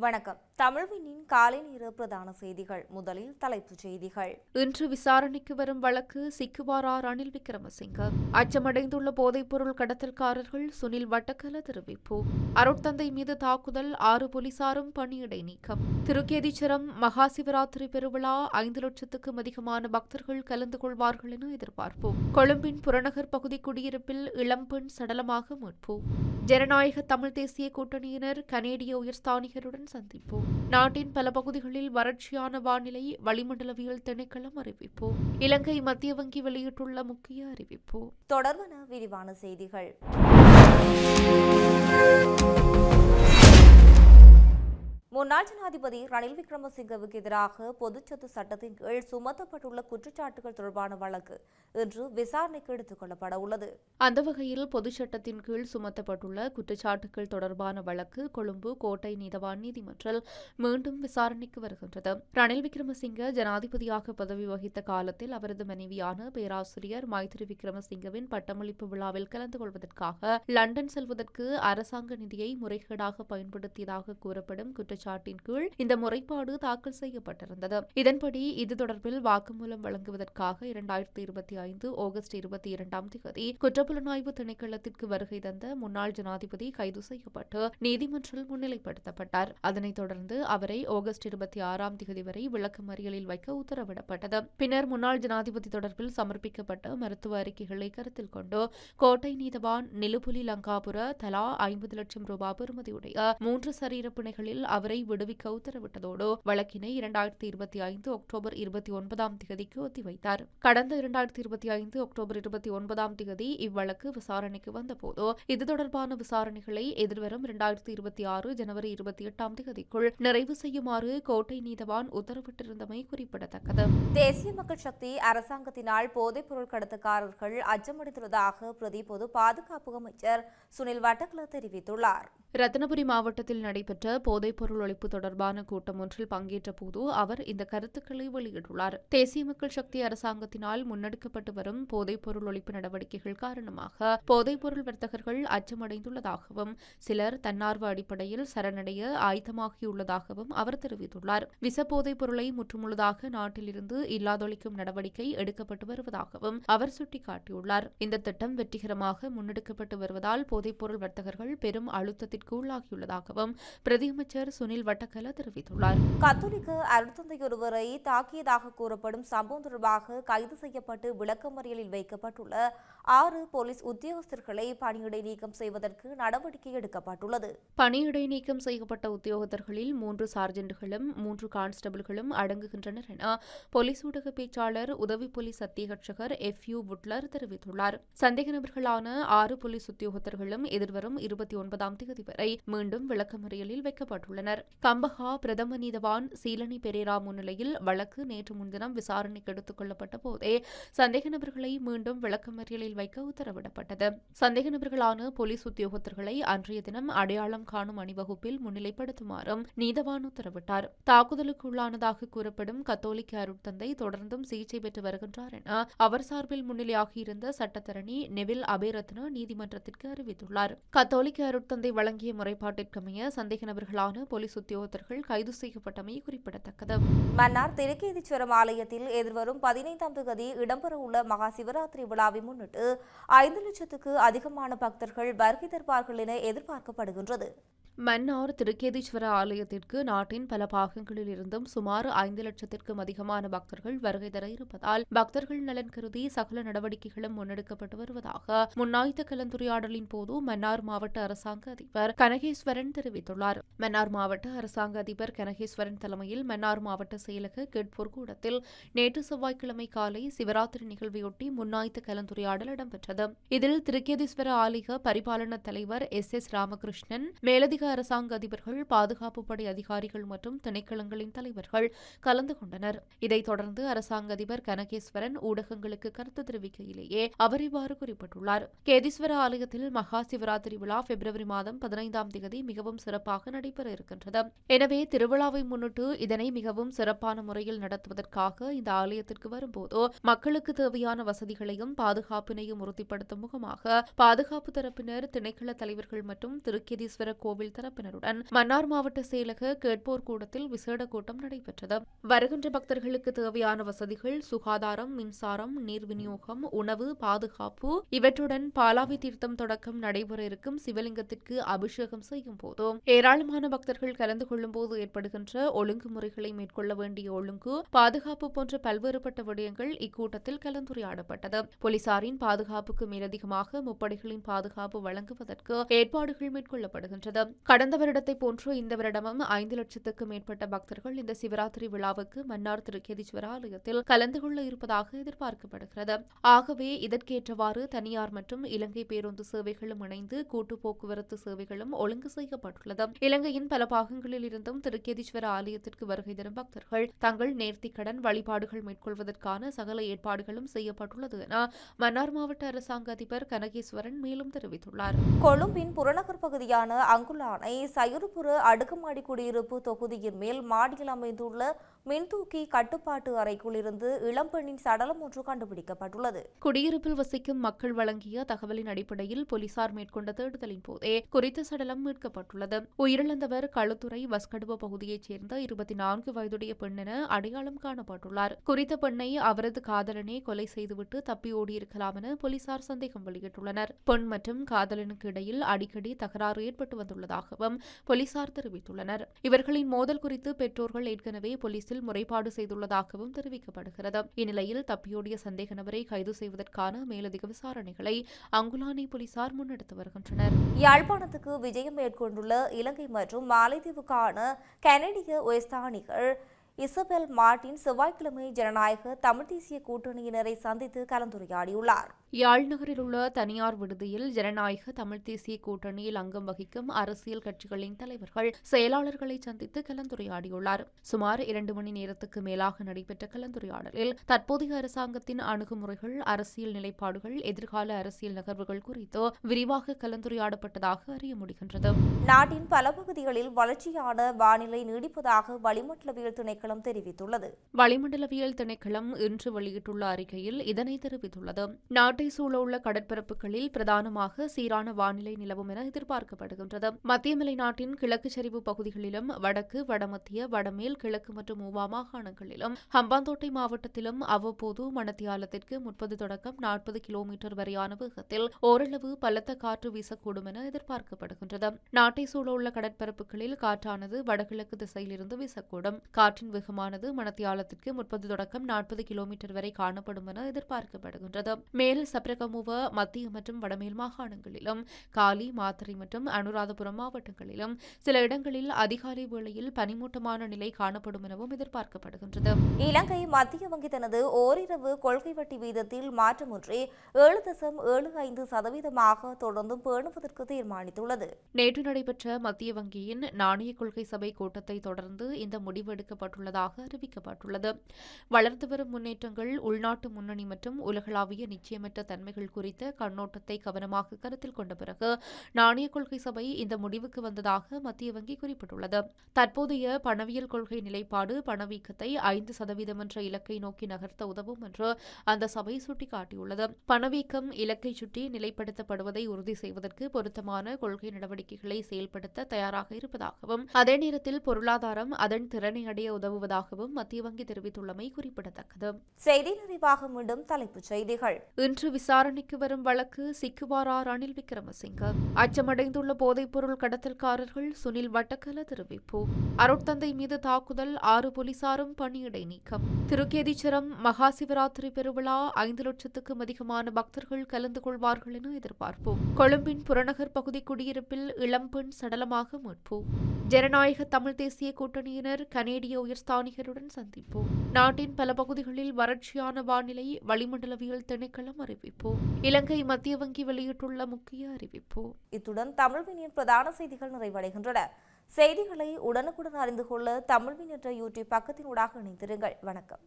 வணக்கம். தமிழ்வினின் காலை நேர பிரதான செய்திகள். முதலில் தலைப்புச் செய்திகள். இன்று விசாரணைக்கு வரும் வழக்கு சிக்குவாரா ரணில் விக்ரமசிங்க. அச்சமடைந்துள்ள போதைப்பொருள் கடத்தல்காரர்கள் சுனில் வட்டக்கல தெரிவிப்பு. அருட்தந்தை மீது தாக்குதல் ஆறு போலீசாரும் பணியிடை நீக்கம். திருக்கேதீச்சரம் மகா சிவராத்திரி பெருவிழா ஐந்து லட்சத்துக்கும் அதிகமான பக்தர்கள் கலந்து கொள்வார்கள் என எதிர்பார்ப்பு. கொழும்பின் புறநகர் பகுதி குடியிருப்பில் இளம்பெண் சடலமாக மீட்பு. ஜனநாயக தமிழ் தேசிய கூட்டணியினர் கனேடிய உயர்ஸ்தானிகருடன் சந்திப்பு நாட்டின் பல பகுதிகளில் வறட்சியான வானிலை வளிமண்டலவியல் திணைக்களம் அறிவிப்பு இலங்கை மத்திய வங்கி வெளியிட்டுள்ள முக்கிய அறிவிப்பு. தொடர்பான விரிவான செய்திகள். முன்னாள் ஜனாதிபதி ரணில் விக்ரமசிங்கவுக்கு எதிராக பொதுச்சத்து சட்டத்தின் கீழ் சுமத்தப்பட்டுள்ள குற்றச்சாட்டுகள் தொடர்பான வழக்கு இன்று விசாரணைக்கு எடுத்துக் கொள்ளப்பட உள்ளது. அந்த வகையில் பொதுச் சட்டத்தின் கீழ் சுமத்தப்பட்டுள்ள குற்றச்சாட்டுகள் தொடர்பான வழக்கு கொழும்பு கோட்டை நீதவான் நீதிமன்றில் மீண்டும் விசாரணைக்கு வருகின்றது. ரணில் விக்ரமசிங்க ஜனாதிபதியாக பதவி வகித்த காலத்தில் அவரது மனைவியான பேராசிரியர் மைத்ரி விக்ரமசிங்கவின் பட்டமளிப்பு விழாவில் கலந்து கொள்வதற்காக லண்டன் செல்வதற்கு அரசாங்க நிதியை முறைகேடாக பயன்படுத்தியதாக கூறப்படும் குற்றச்சாட்டு குற்றச்சாட்டின் கீழ் இந்த முறைப்பாடு தாக்கல் செய்யப்பட்டிருந்தது. இதன்படி இது தொடர்பில் வாக்குமூலம் வழங்குவதற்காக இரண்டாயிரத்தி இருபத்தி ஐந்து ஆகஸ்ட் இருபத்தி இரண்டாம் தேதி குற்றப்புலனாய்வு திணைக்களத்திற்கு வருகை தந்த முன்னாள் ஜனாதிபதி கைது செய்யப்பட்டு நீதிமன்றில் முன்னிலைப்படுத்தப்பட்டார். அதனைத் தொடர்ந்து அவரை ஆகஸ்ட் இருபத்தி ஆறாம் தேதி வரை விளக்கமறியலில் வைக்க உத்தரவிடப்பட்டது. பின்னர் முன்னாள் ஜனாதிபதி தொடர்பில் சமர்ப்பிக்கப்பட்ட மருத்துவ அறிக்கைகளை கருத்தில் கொண்டு கோட்டை நீதவான் நிலுபுலி லங்காபுர தலா ஐம்பது லட்சம் ரூபாய் பெறுமதியுடைய மூன்று சரீர பிணைகளில் அவரை விடுவிக்க உத்தரவிட்டதோடு வழக்கினை இரண்டாயிரத்தி இருபத்தி ஐந்து அக்டோபர் இருபத்தி ஒன்பதாம் தேதிக்கு ஒத்திவைத்தார். கடந்த இரண்டாயிரத்தி இருபத்தி ஐந்து அக்டோபர் இருபத்தி ஒன்பதாம் தேதி இவ்வழக்கு விசாரணைக்கு வந்தபோது இது தொடர்பான விசாரணைகளை எதிர்வரும் இரண்டாயிரத்தி இருபத்தி ஆறு ஜனவரி இருபத்தி எட்டாம் தேதிக்குள் நிறைவு செய்யுமாறு கோட்டை நீதவான் உத்தரவிட்டிருந்தமை குறிப்பிடத்தக்கது. தேசிய மக்கள் சக்தி அரசாங்கத்தினால் போதைப்பொருள் கடத்துக்காரர்கள் அச்சமடைந்துள்ளதாக பிரதி பொது பாதுகாப்பு அமைச்சர் சுனில் வட்டக்ல தெரிவித்துள்ளார். ரத்னபுரி மாவட்டத்தில் நடைபெற்ற போதைப்பொருள் ஒழிப்பு தொடர்பான கூட்டம் ஒன்றில் பங்கேற்ற போது அவர் இந்த கருத்துக்களை வெளியிட்டுள்ளார். தேசிய மக்கள் சக்தி அரசாங்கத்தினால் முன்னெடுக்கப்பட்டு வரும் போதைப்பொருள் ஒழிப்பு நடவடிக்கைகள் காரணமாக போதைப்பொருள் வர்த்தகர்கள் அச்சமடைந்துள்ளதாகவும் சிலர் தன்னார்வ அடிப்படையில் சரணடைய ஆயத்தமாகியுள்ளதாகவும் அவர் தெரிவித்துள்ளார். விச போதைப் பொருளை முற்றுமுழுதாக நாட்டிலிருந்து இல்லாதொழிக்கும் நடவடிக்கை எடுக்கப்பட்டு வருவதாகவும் அவர் சுட்டிக்காட்டியுள்ளார். இந்த திட்டம் வெற்றிகரமாக முன்னெடுக்கப்பட்டு வருவதால் போதைப்பொருள் வர்த்தகர்கள் பெரும் அழுத்தத்தில் அழுத்தத்திற்கு உள்ளாகியுள்ளதாகவும் பிரதியமைச்சர் சுனில் வட்டக்கல தெரிவித்துள்ளார். கத்தோலிக்க அருட்தந்தை ஒருவரை தாக்கியதாக கூறப்படும் சம்பவம் தொடர்பாக கைது செய்யப்பட்டு விளக்கமறியலில் வைக்கப்பட்டுள்ள ஆறு போலீஸ் உத்தியோகஸ்தர்களை பணியிடை நீக்கம் செய்வதற்கு நடவடிக்கை எடுக்கப்பட்டுள்ளது. பணியிடை நீக்கம் செய்யப்பட்ட உத்தியோகத்தர்களில் மூன்று சார்ஜென்ட்டுகளும் மூன்று கான்ஸ்டபிள்களும் அடங்குகின்றனர் என போலீஸ் ஊடக பேச்சாளர் உதவி போலீஸ் அத்தியகட்சகர் எஃப் யூ புட்லர் தெரிவித்துள்ளார். சந்தேக நபர்களான ஆறு போலீஸ் உத்தியோகத்தர்களும் எதிர்வரும் இருபத்தி ஒன்பதாம் தேதி வரை மீண்டும் விளக்கமறியலில் வைக்கப்பட்டுள்ளனர். கம்பஹா பிரதம நீதவான் சீலனி பெரேரா முன்னிலையில் வழக்கு நேற்று முன்தினம் விசாரணைக்கு எடுத்துக் கொள்ளப்பட்ட போதே சந்தேக நபர்களை மீண்டும் விளக்கமறியலில் வைக்க உத்தரவிடப்பட்டது. சந்தேக நபர்களான போலீஸ் உத்தியோகத்தர்களை அன்றைய தினம் அடையாளம் காணும் அணிவகுப்பில் முன்னிலைப்படுத்துமாறும் நீதவான் உத்தரவிட்டார். தாக்குதலுக்குள்ளானதாக கூறப்படும் கத்தோலிக்க அருட்தந்தை தொடர்ந்தும் சிகிச்சை பெற்று வருகின்றார் என அவர் சார்பில் முன்னிலையாகியிருந்த சட்டத்தரணி நெவில் அபேரத்ன நீதிமன்றத்திற்கு அறிவித்துள்ளார். கத்தோலிக்க அருட்தந்தை வழங்கிய முறைப்பாட்டிற்கமைய சந்தேக நபர்களான போலீஸ் உத்தியோகத்தர்கள் கைது செய்யப்பட்டமை குறிப்பிடத்தக்கது. மன்னார் திருக்கேதீஸ்வரம் ஆலயத்தில் எதிர்வரும் பதினைந்தாம் தேதி இடம்பெறவுள்ள மகா சிவராத்திரி விழாவை முன்னிட்டு ஐந்து லட்சத்துக்கு அதிகமான பக்தர்கள் வருகை தருவார்கள் என எதிர்பார்க்கப்படுகின்றது. மன்னார் திருக்கேதீஸ்வர ஆலயத்திற்கு நாட்டின் பல பாகங்களில் இருந்தும் சுமார் ஐந்து லட்சத்திற்கும் அதிகமான பக்தர்கள் வருகை தர இருப்பதால் பக்தர்கள் நலன் கருதி சகல நடவடிக்கைகளும் முன்னெடுக்கப்பட்டு வருவதாக முன்னாய்த்த கலந்துரையாடலின் போது மன்னார் மாவட்ட அரசாங்க அதிபர் கனகேஸ்வரன் தெரிவித்துள்ளார். மன்னார் மாவட்ட அரசாங்க அதிபர் கனகேஸ்வரன் தலைமையில் மன்னார் மாவட்ட செயலக கெட்பூர் கூடத்தில் நேற்று செவ்வாய்க்கிழமை காலை சிவராத்திரி நிகழ்வையொட்டி முன்னாய்த்த கலந்துரையாடல் இடம்பெற்றது. இதில் திருக்கேதீஸ்வர ஆலய பரிபாலன தலைவர் எஸ் எஸ் ராமகிருஷ்ணன் மேலதிக அரசாங்க அதிபர்கள் பாதுகாப்பு படை அதிகாரிகள் மற்றும் திணைக்களங்களின் தலைவர்கள் கலந்து கொண்டனர். இதைத் தொடர்ந்து அரசாங்க அதிபர் கனகேஸ்வரன் ஊடகங்களுக்கு கருத்து தெரிவிக்கையிலேயே அவர் இவ்வாறு குறிப்பிட்டுள்ளார். கேதீஸ்வர ஆலயத்தில் மகா சிவராத்திரி விழா பிப்ரவரி மாதம் பதினைந்தாம் தேதி மிகவும் சிறப்பாக நடைபெற இருக்கின்றது. எனவே திருவிழாவை முன்னிட்டு இதனை மிகவும் சிறப்பான முறையில் நடத்துவதற்காக இந்த ஆலயத்திற்கு வரும்போது மக்களுக்கு தேவையான வசதிகளையும் பாதுகாப்பினையும் உறுதிப்படுத்தும் முகமாக பாதுகாப்பு தரப்பினர் திணைக்கள தலைவர்கள் மற்றும் திருக்கேதீஸ்வர கோவில் தரப்பினருடன் மன்னார் மாவட்ட செயலக கேட்போர் கூடத்தில் விசேட கூட்டம் நடைபெற்றது. வருகின்ற பக்தர்களுக்கு தேவையான வசதிகள் சுகாதாரம் மின்சாரம் நீர் விநியோகம் உணவு பாதுகாப்பு இவற்றுடன் பாலாவி தீர்த்தம் தொடக்கம் நடைபெற இருக்கும் சிவலிங்கத்திற்கு அபிஷேகம் செய்யும் போது ஏராளமான பக்தர்கள் கலந்து கொள்ளும் போது ஏற்படுகின்ற ஒழுங்குமுறைகளை மேற்கொள்ள வேண்டிய ஒழுங்கு பாதுகாப்பு போன்ற பல்வேறுபட்ட விடயங்கள் இக்கூட்டத்தில் கலந்துரையாடப்பட்டது. போலீசாரின் பாதுகாப்புக்கு மேலதிகமாக முப்படைகளின் பாதுகாப்பு வழங்குவதற்கு ஏற்பாடுகள் மேற்கொள்ளப்படுகின்றது. கடந்த வருடத்தை போன்று இந்த வருடமும் ஐந்து லட்சத்துக்கு மேற்பட்ட பக்தர்கள் இந்த சிவராத்திரி விழாவுக்கு மன்னார் திருக்கேதீஸ்வர ஆலயத்தில் கலந்து கொள்ள இருப்பதாக எதிர்பார்க்கப்படுகிறது. ஆகவே இதற்கேற்றவாறு தனியார் மற்றும் இலங்கை பேருந்து சேவைகளும் இணைந்து கூட்டு போக்குவரத்து சேவைகளும் ஒழுங்கு செய்யப்பட்டுள்ளது. இலங்கையின் பல பாகங்களில் இருந்தும் திருக்கேதீஸ்வர ஆலயத்திற்கு வருகை தரும் பக்தர்கள் தங்கள் நேர்த்திக்கடன் வழிபாடுகள் மேற்கொள்வதற்கான சகல ஏற்பாடுகளும் செய்யப்பட்டுள்ளது என மன்னார் மாவட்ட அரசாங்க அதிபர் கனகேஸ்வரன் மேலும் தெரிவித்துள்ளார். கொழும்பின் புறநகர் பகுதியான அங்குலானை சயுருபுர அடுக்குமாடி குடியிருப்பு தொகுதியின் மேல் மாடியில் அமைந்துள்ள மின்தூக்கி கட்டுப்பாட்டு அறைக்குள் இருந்து இளம்பெண்ணின் சடலம் ஒன்று கண்டுபிடிக்கப்பட்டுள்ளது. குடியிருப்பில் வசிக்கும் மக்கள் வழங்கிய தகவலின் அடிப்படையில் போலீசார் மேற்கொண்ட தேடுதலின் போதே குறித்த சடலம் மீட்கப்பட்டுள்ளது. உயிரிழந்தவர் களுத்துறை வஸ்கடுவ பகுதியைச் சேர்ந்த இருபத்தி நான்கு வயதுடைய பெண் என அடையாளம் காணப்பட்டுள்ளார். குறித்த பெண்ணை அவரது காதலனே கொலை செய்துவிட்டு தப்பி ஓடியிருக்கலாம் என போலீசார் சந்தேகம் வெளியிட்டுள்ளனர். பெண் மற்றும் காதலனுக்கு இடையில் அடிக்கடி தகராறு ஏற்பட்டு வந்துள்ளதாகவும் போலீசார் தெரிவித்துள்ளனர். இவர்களின் மோதல் குறித்து பெற்றோர்கள் ஏற்கனவே போலீசில் முறைப்பாடு செய்துள்ளதாகவும் தெரிவிக்கப்படுகிறது. இந்நிலையில் தப்பியோடிய சந்தேக நபரை கைது செய்வதற்கான மேலதிக விசாரணைகளை அங்குலானை போலீசார் முன்னெடுத்து வருகின்றனர். யாழ்ப்பாணத்துக்கு விஜயம் மேற்கொண்டுள்ள இலங்கை மற்றும் மாலைதீவுக்கான கனடிய உயர்ஸ்தானிகள் இசபெல் மார்டின் செவ்வாய்க்கிழமை ஜனநாயக தமிழ் தேசிய கூட்டணியினரை சந்தித்து கலந்துரையாடியுள்ளார். யாழ் நகரில் உள்ள தனியார் விடுதியில் ஜனநாயக தமிழ் தேசிய கூட்டணியில் அங்கம் வகிக்கும் அரசியல் கட்சிகளின் தலைவர்கள் செயலாளர்களை சந்தித்து கலந்துரையாடியுள்ளார். சுமார் இரண்டு மணி நேரத்துக்கு மேலாக நடைபெற்ற கலந்துரையாடலில் தற்போதைய அரசாங்கத்தின் அணுகுமுறைகள் அரசியல் நிலைப்பாடுகள் எதிர்கால அரசியல் நகர்வுகள் குறித்து விரிவாக கலந்துரையாடப்பட்டதாக அறிய முடிகின்றது. நாட்டின் பல பகுதிகளில் வளர்ச்சியான வானிலை நீடிப்பதாக வளிமண்டலவியல் திணைக்களம் தெரிவித்துள்ளது. வளிமண்டலவியல் திணைக்களம் இன்று வெளியிட்டுள்ள அறிக்கையில் இதனை தெரிவித்துள்ளது. நாட்டை உள்ள கடற்பரப்புகளில் பிரதானமாக சீரான வானிலை நிலவும் என எதிர்பார்க்கப்படுகின்றது. மத்திய மலை நாட்டின் கிழக்கு சரிவு பகுதிகளிலும் வடக்கு வடமத்திய வடமேல் கிழக்கு மற்றும் ஊவா மாகாணங்களிலும் ஹம்பாந்தோட்டை மாவட்டத்திலும் அவ்வப்போது மணத்தியாலத்திற்கு முப்பது தொடக்கம் நாற்பது கிலோமீட்டர் வரையான வேகத்தில் ஓரளவு பலத்த காற்று வீசக்கூடும் என எதிர்பார்க்கப்படுகின்றது. நாட்டை சூழவுள்ள கடற்பரப்புகளில் காற்றானது வடகிழக்கு திசையிலிருந்து வீசக்கூடும். காற்றின் வேகமானது மணத்தியாலத்திற்கு முப்பது தொடக்கம் நாற்பது கிலோமீட்டர் வரை காணப்படும் என எதிர்பார்க்கப்படுகின்றது. மேல் சப்ரகமுவ மத்திய மற்றும் வடமேல் மாகாணங்களிலும் காலி மாத்தறை மற்றும் அனுராதபுரம் மாவட்டங்களிலும் சில இடங்களில் அதிகாலை வேளையில் பனிமூட்டமான நிலை காணப்படும் எனவும் எதிர்பார்க்கப்படுகின்றது. இலங்கை மத்திய வங்கி தனது ஓரிரவு கொள்கை வட்டி வீதத்தில் மாற்றமின்றி ஏழு தசம் ஏழு ஐந்து சதவீதமாக தொடர்ந்தும் பேணுவதற்கு தீர்மானித்துள்ளது. நேற்று நடைபெற்ற மத்திய வங்கியின் நாணய கொள்கை சபை கூட்டத்தை தொடர்ந்து இந்த முடிவு எடுக்கப்பட்டுள்ளதாக அறிவிக்கப்பட்டுள்ளது. வளர்ந்து வரும் முன்னேற்றங்கள் உள்நாட்டு முன்னணி மற்றும் உலகளாவிய நிச்சயமற்ற தன்மைகள் குறித்த கண்ணோட்டத்தை கவனமாக கருத்தில் கொண்ட பிறகு நாணய கொள்கை சபை இந்த முடிவுக்கு வந்ததாக மத்திய வங்கி குறிப்பிட்டுள்ளது. தற்போதைய பணவியல் கொள்கை நிலைப்பாடு பணவீக்கத்தை ஐந்து சதவீதம் என்ற இலக்கை நோக்கி நகர்த்த உதவும் என்று அந்த சபை சுட்டிக்காட்டியுள்ளது. பணவீக்கம் இலக்கை சுற்றி நிலைப்படுத்தப்படுவதை உறுதி செய்வதற்கு பொருத்தமான கொள்கை நடவடிக்கைகளை செயல்படுத்த தயாராக இருப்பதாகவும் அதே நேரத்தில் பொருளாதாரம் அதன் திறனை அடைய உதவுவதாகவும் மத்திய வங்கி தெரிவித்துள்ளமை குறிப்பிடத்தக்கது. செய்தி நிறைவாக மீண்டும் தலைப்புச் செய்திகள். இன்று விசாரணைக்கு வரும் வழக்கு சிக்குவாரா ரணில் விக்ரமசிங்க. அச்சமடைந்துள்ள போதைப்பொருள் கடத்தல்காரர்கள் சுனில் வட்டக்கல தெரிவிப்பு. அருட்தந்தை மீது தாக்குதல் ஆறு போலீசாரும் பணியிடை நீக்கம். திருக்கேதீச்சரம் மகா சிவராத்திரி பெருவிழா ஐந்து லட்சத்துக்கும் அதிகமான பக்தர்கள் கலந்து கொள்வார்கள் என எதிர்பார்ப்போம். கொழும்பின் புறநகர் பகுதி குடியிருப்பில் இளம்பெண் சடலமாக மீட்பு. ஜனநாயக தமிழ் தேசிய கூட்டணியினர் கனேடிய உயர்ஸ்தானிகருடன் சந்திப்பு. நாட்டின் பல பகுதிகளில் வறட்சியான வானிலை வளிமண்டலவியல் திணைக்களம் அறிவிப்பு. இலங்கை மத்திய வங்கி வெளியிட்டுள்ள முக்கிய அறிவிப்பு. இத்துடன் தமிழ்வினியின் பிரதான செய்திகள் நிறைவடைகின்றன. செய்திகளை உடனுக்குடன் அறிந்து கொள்ள தமிழ்வின் என்ற யூடியூப் பக்கத்தினூடாக இணைந்திருங்கள். வணக்கம்.